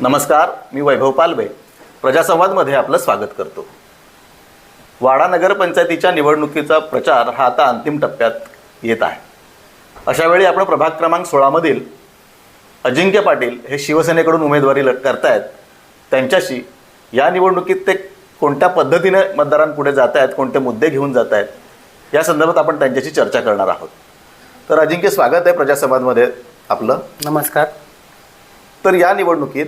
नमस्कार मी वैभव पालवे. प्रजासंवादमध्ये आपलं स्वागत करतो. वाडा नगरपंचायतीच्या निवडणुकीचा प्रचार हा आता अंतिम टप्प्यात येत आहे. अशावेळी आपण प्रभाग क्रमांक सोळामधील अजिंक्य पाटील हे शिवसेनेकडून उमेदवारी लढ करतायत. त्यांच्याशी या निवडणुकीत ते कोणत्या पद्धतीने मतदारांपुढे जात आहेत कोणते मुद्दे घेऊन जात आहेत या संदर्भात आपण त्यांच्याशी चर्चा करणार आहोत. तर अजिंक्य स्वागत आहे प्रजासंवादमध्ये आपलं. नमस्कार. तर या निवडणुकीत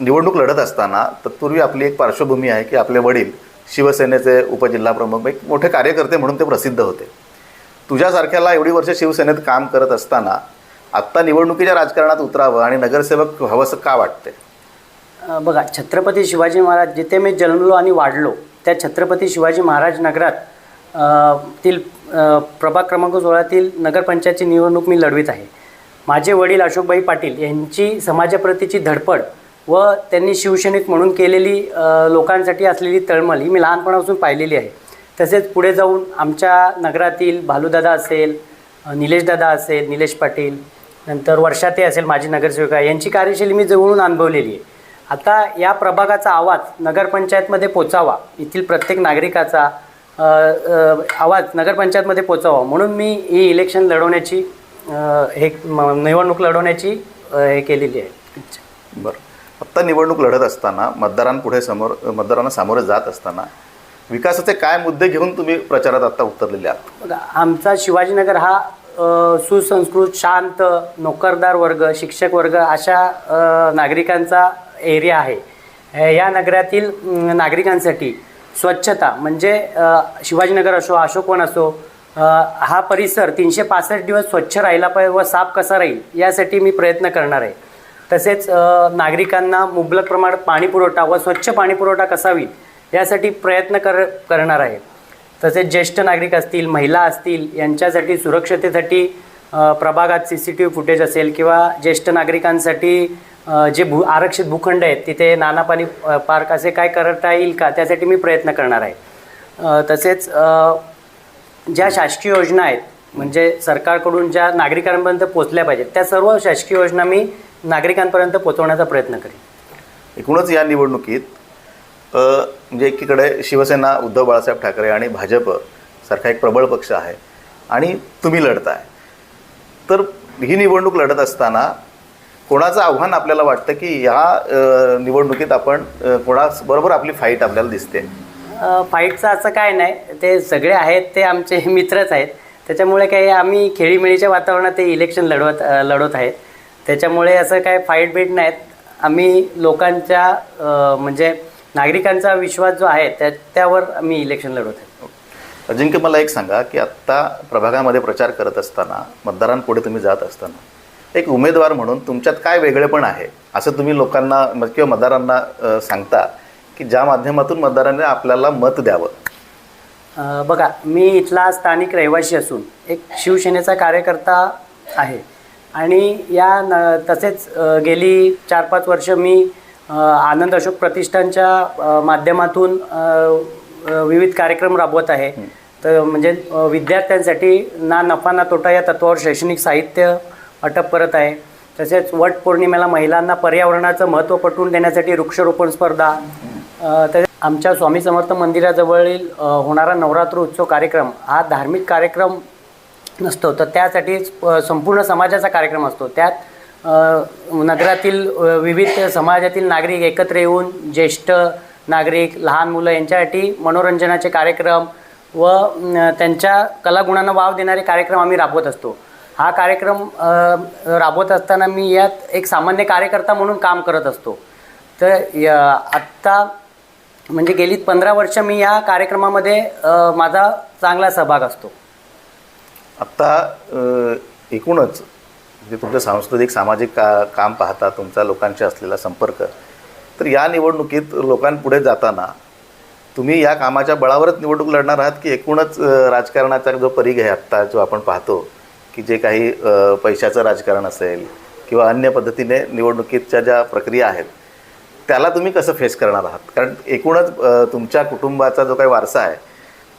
निवडणूक लढत असताना तत्पूर्वी आपली एक पार्श्वभूमी आहे की आपले वडील शिवसेनेचे उपजिल्हाप्रमुख एक मोठे कार्यकर्ते म्हणून ते प्रसिद्ध होते. तुझ्यासारख्याला एवढी वर्ष शिवसेनेत काम करत असताना आत्ता निवडणुकीच्या राजकारणात उतरावं आणि नगरसेवक हवंसं का वाटते बघा छत्रपती शिवाजी महाराज जिथे मी जन्मलो आणि वाढलो त्या छत्रपती शिवाजी महाराज नगरात तील प्रभाग क्रमांक सोळातील नगरपंचायतची निवडणूक मी लढवित आहे. माझे वडील अशोकबाई पाटील यांची समाजाप्रतीची धडपड व त्यांनी शिवसैनिक म्हणून केलेली लोकांसाठी असलेली तळमळ ही मी लहानपणापासून पाहिलेली आहे. तसेच पुढे जाऊन आमच्या नगरातील भालूदादा असेल निलेशदादा असेल निलेश पाटील नंतर वर्षाते असेल माझी नगरसेविका यांची कार्यशैली मी जवळून अनुभवलेली आहे. आता या प्रभागाचा आवाज नगरपंचायतमध्ये पोचावा येथील प्रत्येक नागरिकाचा आवाज नगरपंचायतमध्ये पोचावा म्हणून मी ही इलेक्शन लढवण्याची हे म- निवडणूक लढवण्याची हे केलेली आहे. बरं. आत्ता निवडणूक लढत असताना मतदारांपुढे समोर मतदारांना सामोरे जात असताना विकासाचे काय मुद्दे घेऊन तुम्ही प्रचारात आत्ता उतरलेले आहात? बघा आमचा शिवाजीनगर हा अ, सुसंस्कृत शांत नोकरदार वर्ग शिक्षक वर्ग अशा अ, नागरिकांचा एरिया आहे. अ, या नगरातील नागरिकांसाठी स्वच्छता म्हणजे अ, शिवाजीनगर असो अशोकवन असो अ, हा परिसर तीनशे पासष्ट दिवस स्वच्छ राहिला पाहिजे व साफ कसा राहील यासाठी मी प्रयत्न करणार आहे. तसेच नागरिकांना मुबलक प्रमाणात पाणी पुरवठा व स्वच्छ पाणी पुरवठा कसा होईल यासाठी प्रयत्न कर करणार आहे. तसेच ज्येष्ठ नागरिक असतील महिला असतील यांच्यासाठी सुरक्षतेसाठी प्रभागात C C T V footage असेल किंवा ज्येष्ठ नागरिकांसाठी जे भू आरक्षित भूखंड आहेत तिथे नानापाणी पार्क असे काय करता येईल का त्यासाठी मी प्रयत्न करणार आहे. तसेच ज्या शासकीय योजना आहेत म्हणजे सरकारकडून ज्या नागरिकांपर्यंत पोचल्या पाहिजेत त्या सर्व शासकीय योजना मी नागरिकांपर्यंत पोहोचवण्याचा प्रयत्न करेन. एकूणच या निवडणुकीत म्हणजे एकीकडे शिवसेना उद्धव बाळासाहेब ठाकरे आणि भाजप सारखा एक प्रबळ पक्ष आहे आणि तुम्ही लढताय. तर ही निवडणूक लढत असताना कोणाचं आव्हान आपल्याला वाटतं की या अ, निवडणुकीत आपण कोणाबरोबर आपली फाईट आपल्याला दिसते? फाईटचं असं काय नाही. ते सगळे आहेत ते आमचे मित्रच आहेत. त्याच्यामुळे काही आम्ही खेळीमेळीच्या वातावरणात ते इलेक्शन लढवत लढवत आहेत. त्याच्यामुळे असं काय फाईट बीट नाहीत. आम्ही लोकांच्या म्हणजे नागरिकांचा विश्वास जो आहे त्या त्यावर आम्ही इलेक्शन लढवत आहे अजिंक्य मला एक सांगा की आत्ता प्रभागामध्ये प्रचार करत असताना मतदारांपुढे तुम्ही जात असताना एक उमेदवार म्हणून तुमच्यात काय वेगळेपण आहे? असं तुम्ही लोकांना म- किंवा मतदारांना सांगता की ज्या माध्यमातून मतदारांनी आपल्याला मत द्यावं. बघा मी इथला स्थानिक रहिवासी असून एक शिवसेनेचा कार्यकर्ता आहे. आणि या न तसेच गेली चार पाच वर्ष मी आनंद अशोक प्रतिष्ठानच्या माध्यमातून विविध कार्यक्रम राबवत आहे. तर म्हणजे विद्यार्थ्यांसाठी ना नफा ना तोटा या तत्वावर शैक्षणिक साहित्य वाटप करत आहे. तसेच वट पौर्णिमेला महिलांना पर्यावरणाचं महत्त्व पटवून देण्यासाठी वृक्षारोपण स्पर्धा. तसेच आमच्या स्वामी समर्थ मंदिराजवळील होणारा नवरात्र उत्सव कार्यक्रम हा धार्मिक कार्यक्रम नसतो. तर त्यासाठी संपूर्ण समाजाचा कार्यक्रम असतो. त्यात नगरातील विविध समाजातील नागरिक एकत्र येऊन ज्येष्ठ नागरिक लहान मुलं यांच्यासाठी मनोरंजनाचे कार्यक्रम व त्यांच्या कलागुणांना वाव देणारे कार्यक्रम आम्ही राबवत असतो. हा कार्यक्रम राबवत असताना मी यात एक सामान्य कार्यकर्ता म्हणून काम करत असतो. तर या आत्ता म्हणजे गेली पंधरा वर्ष मी या कार्यक्रमामध्ये माझा चांगला सहभाग असतो. आत्ता एकूणच म्हणजे तुमचं सांस्कृतिक सामाजिक का काम पाहता तुमचा लोकांशी असलेला संपर्क तर या निवडणुकीत लोकांपुढे जाताना तुम्ही या कामाच्या बळावरच निवडणूक लढणार आहात की एकूणच राजकारणाचा जो परिघ आहे आत्ता जो आपण पाहतो की जे काही पैशाचं राजकारण असेल किंवा अन्य पद्धतीने निवडणुकीच्या ज्या प्रक्रिया आहेत त्याला तुम्ही कसं फेस करणार आहात? कारण एकूणच तुमच्या कुटुंबाचा जो काही वारसा आहे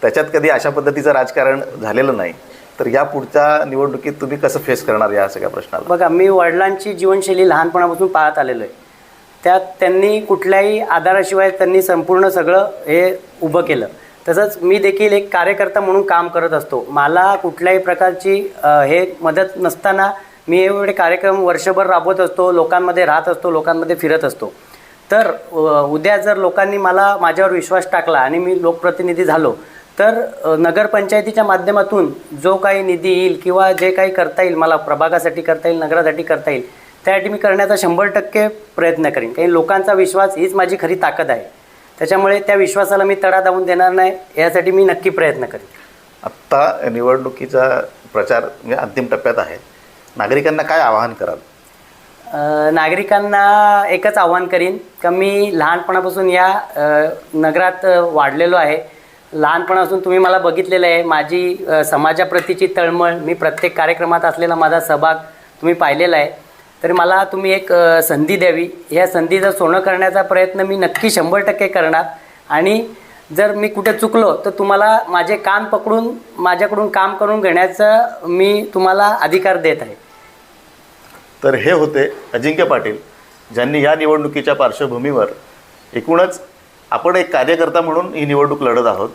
त्याच्यात कधी अशा पद्धतीचं राजकारण झालेलं नाही. तर या पुढच्या निवडणुकीत तुम्ही कसं फेस करणार या सगळ्या प्रश्नाला? बघा मी वडिलांची जीवनशैली लहानपणापासून पाहत आलेलो आहे. त्यात त्यांनी कुठल्याही आधाराशिवाय त्यांनी संपूर्ण सगळं हे उभं केलं. तसंच मी देखील एक कार्यकर्ता म्हणून काम करत असतो. मला कुठल्याही प्रकारची हे मदत नसताना मी एवढे कार्यक्रम वर्षभर राबवत असतो लोकांमध्ये राहत असतो लोकांमध्ये फिरत असतो. तर उद्या जर लोकांनी मला माझ्यावर विश्वास टाकला आणि मी लोकप्रतिनिधी झालो तर नगरपंचायतीच्या माध्यमातून जो काही निधी येईल किंवा जे काही करता येईल मला प्रभागासाठी करता येईल नगरासाठी करता येईल त्यासाठी मी करण्याचा शंभर टक्के प्रयत्न करीन. कारण लोकांचा विश्वास हीच माझी खरी ताकद आहे. त्याच्यामुळे त्या विश्वासाला मी तडा दावून देणार नाही यासाठी मी नक्की प्रयत्न करीन. आत्ता निवडणुकीचा प्रचार म्हणजे अंतिम टप्प्यात आहे. नागरिकांना काय आवाहन कराल? नागरिकांना एकच आव्हान करीन का मी लहानपणापासून या नगरात वाढलेलो आहे. लहानपणापासून तुम्ही मला बघितलेलं आहे. माझी समाजाप्रतीची तळमळ मी प्रत्येक कार्यक्रमात असलेला माझा सहभाग तुम्ही पाहिलेला आहे. तर मला तुम्ही एक संधी द्यावी. या संधीचं सोनं करण्याचा प्रयत्न मी नक्की शंभर टक्के करणार. आणि जर मी कुठे चुकलो तर तुम्हाला माझे कान पकडून माझ्याकडून काम करून घेण्याचं मी तुम्हाला अधिकार देत आहे. तर हे होते अजिंक्य पाटील ज्यांनी या निवडणुकीच्या पार्श्वभूमीवर एकूणच आपण एक कार्यकर्ता म्हणून ही निवडणूक लढत आहोत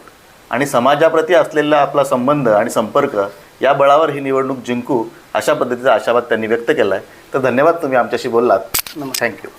आणि समाजाप्रती असलेला आपला संबंध आणि संपर्क या बळावर ही निवडणूक जिंकू अशा पद्धतीचा आशावाद त्यांनी व्यक्त केला आहे तर धन्यवाद तुम्ही आमच्याशी बोललात. थँक्यू